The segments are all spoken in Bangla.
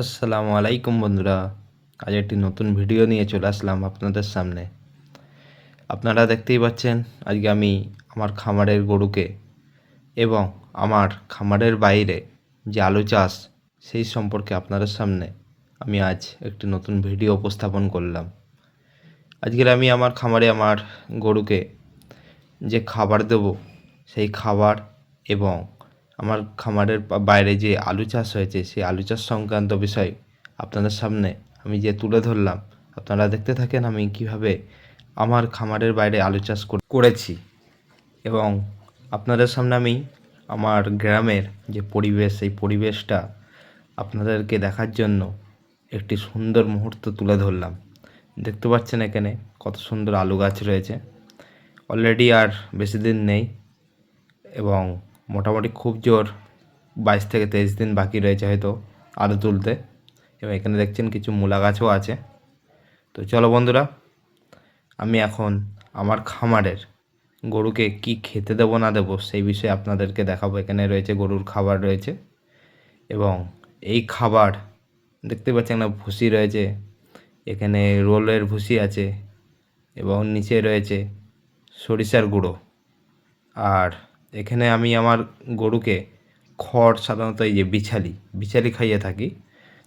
আসসালামু আলাইকুম বন্ধুরা। আজ একটি নতুন ভিডিও নিয়ে চলে আসলাম আপনাদের সামনে। আপনারা দেখতেই পাচ্ছেন, আজকে আমি আমার খামারের গরুকে এবং আমার খামারের বাইরে যে আলু চাষ, সেই সম্পর্কে আপনাদের সামনে আমি আজ একটি নতুন ভিডিও উপস্থাপন করলাম। আজকের আমি আমার খামারে আমার গরুকে যে খাবার দেব, সেই খাবার এবং আমার খামারের বাইরে যে আলু চাষ হয়েছে, সেই আলু চাষ সংক্রান্ত বিষয় আপনাদের সামনে আমি যে তুলে ধরলাম, আপনারা দেখতে থাকেন আমি কীভাবে আমার খামারের বাইরে আলু চাষ করেছি। এবং আপনাদের সামনে আমি আমার গ্রামের যে পরিবেশ, সেই পরিবেশটা আপনাদেরকে দেখার জন্য একটি সুন্দর মুহূর্ত তুলে ধরলাম। দেখতে পাচ্ছেন এখানে কত সুন্দর আলু গাছ রয়েছে। অলরেডি আর বেশি দিন নেই এবং মোটামুটি খুব জোর বাইশ থেকে তেইশ দিন বাকি রয়েছে হয়তো আলু তুলতে। এবং এখানে দেখছেন কিছু মূলা গাছও আছে। তো চলো বন্ধুরা, আমি এখন আমার খামারের গরুকে কি খেতে দেবো না দেবো সেই বিষয়ে আপনাদেরকে দেখাবো। এখানে রয়েছে গরুর খাবার রয়েছে এবং এই খাবার দেখতে পাচ্ছেন না ভুসি রয়েছে, এখানে রোলের ভুসি আছে এবং নিচে রয়েছে সরিষার গুঁড়ো। আর এখানে আমি আমার গরুকে খড় সাধারণত এই যে বিছালি বিছালি খাইয়ে থাকি।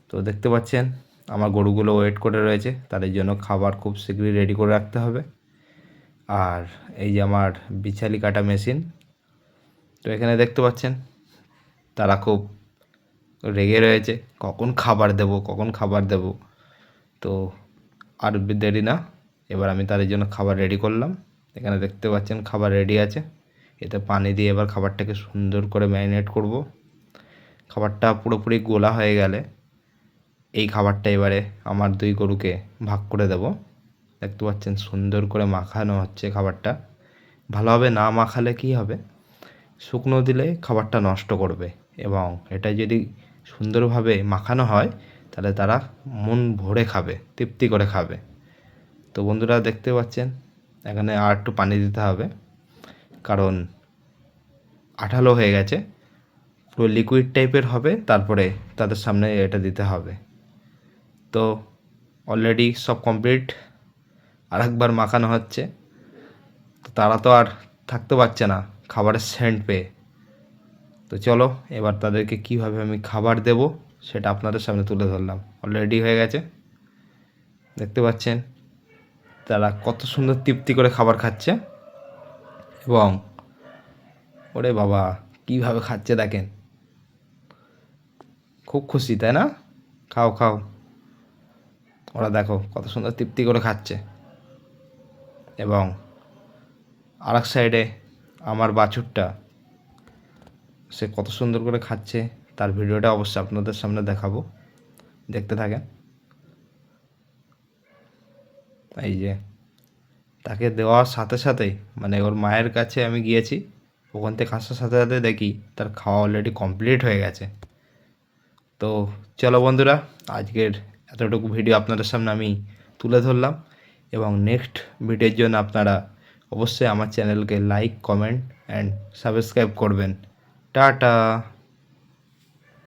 তো দেখতে পাচ্ছেন, আমার গরুগুলো ওয়েট করে রয়েছে, তাদের জন্য খাবার খুব শীঘ্রই রেডি করে রাখতে হবে। আর এই যে আমার বিছালি কাটা মেশিন তো এখানে দেখতে পাচ্ছেন, তারা খুব রেগে রয়েছে, কখন খাবার দেব, কখন খাবার দেব। তো আর দেরি না, এবার আমি তাদের জন্য খাবার রেডি করলাম। এখানে দেখতে পাচ্ছেন, খাবার রেডি আছে। এতে পানি দিয়ে এবার খাবারটাকে সুন্দর করে ম্যারিনেট করব। খাবারটা পুরোপুরি গোলা হয়ে গেলে এই খাবারটা এবারে আমার দুই গরুকে ভাগ করে দেব। দেখতে পাচ্ছেন সুন্দর করে মাখানো হচ্ছে খাবারটা। ভালোভাবে না মাখালে কী হবে? শুকনো দিলে খাবারটা নষ্ট করবে এবং এটা যদি সুন্দরভাবে মাখানো হয়, তাহলে তারা মন ভরে খাবে, তৃপ্তি করে খাবে। তো বন্ধুরা দেখতে পাচ্ছেন, এখানে আর একটু পানি দিতে হবে। কারণ আঠালো হয়ে গেছে। পুরো লিকুইড টাইপের হবে, তারপরে তাদের সামনে এটা দিতে হবে। তো অলরেডি সব কমপ্লিট আর একবার মাখানো হচ্ছে। তারা তো আর থাকতে পারছে না খাবারের সেন্ট পেয়ে। তো চলো, এবার তাদেরকে কীভাবে আমি খাবার দেব সেটা আপনাদের সামনে তুলে ধরলাম। অলরেডি হয়ে গেছে। দেখতে পাচ্ছেন, তারা কত সুন্দর তৃপ্তি করে খাবার খাচ্ছে। এবং ওরে বাবা, কীভাবে খাচ্ছে দেখেন। খুব খুশি, তাই না? খাও খাও। ওরা দেখো, কত সুন্দর তৃপ্তি করে খাচ্ছে। এবং আর সাইডে আমার বাছুরটা, সে কত সুন্দর করে খাচ্ছে। তার ভিডিওটা অবশ্যই আপনাদের সামনে দেখাবো। দেখতে থাকেন। এই যে তাকে দেওয়ার সাথে সাথেই মানে ওর মায়ের কাছে আমি গিয়েছি, ওখান থেকে আসার সাথে সাথে দেখি তার খাওয়া অলরেডি কমপ্লিট হয়ে গেছে। তো চলো বন্ধুরা, আজকের এতটুকু ভিডিও আপনাদের সামনে আমি তুলে ধরলাম এবং নেক্সট ভিডিওর জন্য আপনারা অবশ্যই আমার চ্যানেলকে লাইক কমেন্ট অ্যান্ড সাবস্ক্রাইব করবেন। টাটা!